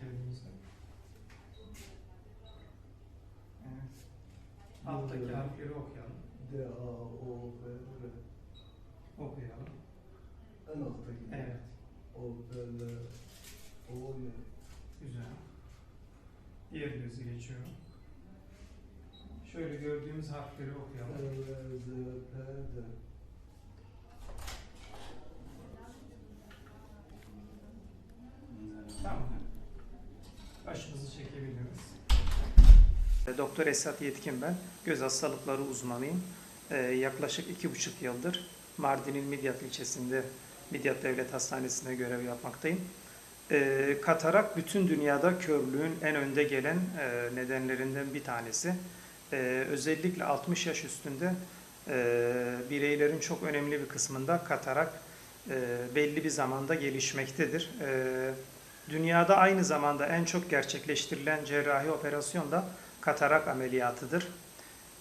kağıdımızda. Evet. Alttaki harfleri okuyalım. D, A, O, B, R. Okuyalım. En alttaki. Evet. O, B, L, O, Y. Güzel. Diğer gözü geçiyorum. Şöyle gördüğümüz harfleri okuyalım. R, Z, P, D. Tamam. Başımızı çekebiliriz. Doktor Esat Yetkin ben. Göz hastalıkları uzmanıyım. Ee, yaklaşık iki buçuk yıldır Mardin'in Midyat ilçesinde Midyat Devlet Hastanesi'nde görev yapmaktayım. Ee, katarak bütün dünyada körlüğün en önde gelen e, nedenlerinden bir tanesi. Ee, özellikle 60 yaş üstünde e, bireylerin çok önemli bir kısmında katarak e, belli bir zamanda gelişmektedir. E, Dünyada aynı zamanda en çok gerçekleştirilen cerrahi operasyon da katarak ameliyatıdır.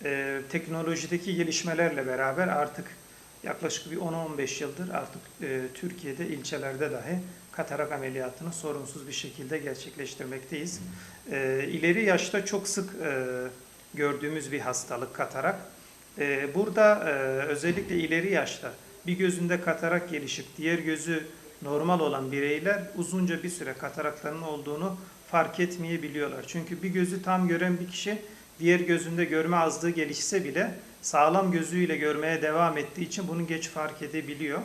Ee, teknolojideki gelişmelerle beraber artık yaklaşık bir 10-15 yıldır artık e, Türkiye'de ilçelerde dahi katarak ameliyatını sorunsuz bir şekilde gerçekleştirmekteyiz. Ee, ileri yaşta çok sık e, gördüğümüz bir hastalık katarak. Ee, burada e, özellikle ileri yaşta bir gözünde katarak gelişip diğer gözü normal olan bireyler uzunca bir süre kataraklarının olduğunu fark etmeyebiliyorlar. Çünkü bir gözü tam gören bir kişi diğer gözünde görme azlığı gelişse bile sağlam gözüyle görmeye devam ettiği için bunu geç fark edebiliyor.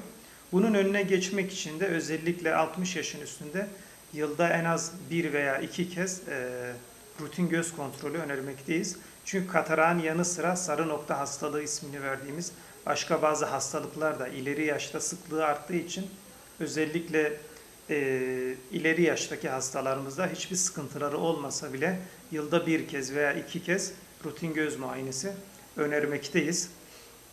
Bunun önüne geçmek için de özellikle 60 yaşın üstünde yılda en az bir veya iki kez e, rutin göz kontrolü önermekteyiz. Çünkü katarağın yanı sıra sarı nokta hastalığı ismini verdiğimiz başka bazı hastalıklar da ileri yaşta sıklığı arttığı için özellikle e, ileri yaştaki hastalarımızda hiçbir sıkıntıları olmasa bile yılda bir kez veya iki kez rutin göz muayenesi önermekteyiz.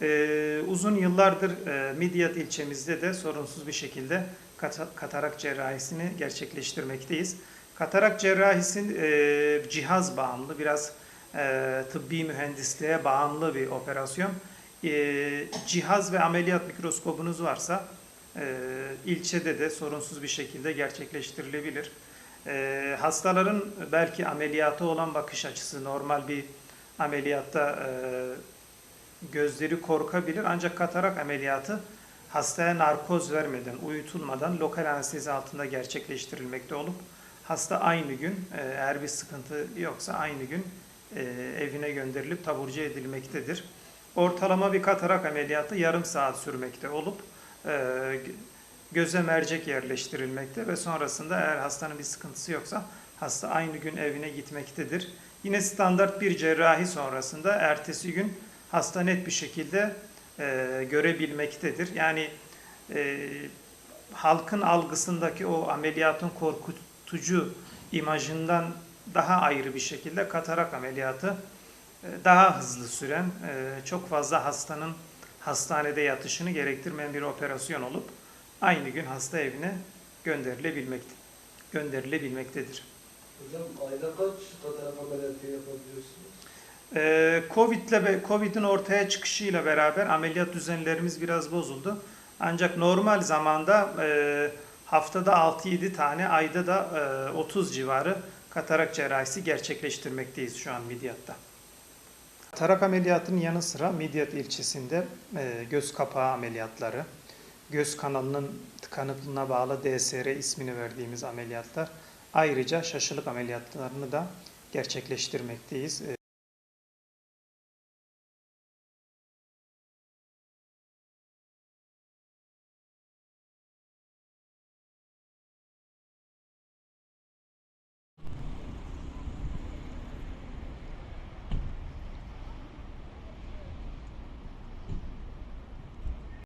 E, uzun yıllardır e, Midyat ilçemizde de sorunsuz bir şekilde kata- katarak cerrahisini gerçekleştirmekteyiz. Katarak cerrahisi e, cihaz bağımlı, biraz e, tıbbi mühendisliğe bağımlı bir operasyon. E, cihaz ve ameliyat mikroskopunuz varsa ilçede de sorunsuz bir şekilde gerçekleştirilebilir. E, hastaların belki ameliyatı olan bakış açısı normal bir ameliyatta e, gözleri korkabilir ancak katarak ameliyatı hastaya narkoz vermeden, uyutulmadan lokal anestezi altında gerçekleştirilmekte olup hasta aynı gün e, eğer bir sıkıntı yoksa aynı gün e, evine gönderilip taburcu edilmektedir. Ortalama bir katarak ameliyatı yarım saat sürmekte olup göze mercek yerleştirilmekte ve sonrasında eğer hastanın bir sıkıntısı yoksa hasta aynı gün evine gitmektedir. Yine standart bir cerrahi sonrasında ertesi gün hasta net bir şekilde e, görebilmektedir. Yani e, halkın algısındaki o ameliyatın korkutucu imajından daha ayrı bir şekilde katarak ameliyatı e, daha hızlı süren, e, çok fazla hastanın hastanede yatışını gerektirmeyen bir operasyon olup aynı gün hasta evine gönderilebilmekte, gönderilebilmektedir. Hocam ayda kaç katarak ameliyatı yapabiliyorsunuz? Ee, Covid'le Covid'in ortaya çıkışıyla beraber ameliyat düzenlerimiz biraz bozuldu. Ancak normal zamanda e, haftada 6-7 tane, ayda da e, 30 civarı katarak cerrahisi gerçekleştirmekteyiz şu an Midyat'ta. Katarak ameliyatının yanı sıra Midyat ilçesinde e, göz kapağı ameliyatları, göz kanalının tıkanıklığına bağlı DSR ismini verdiğimiz ameliyatlar, ayrıca şaşılık ameliyatlarını da gerçekleştirmekteyiz. E,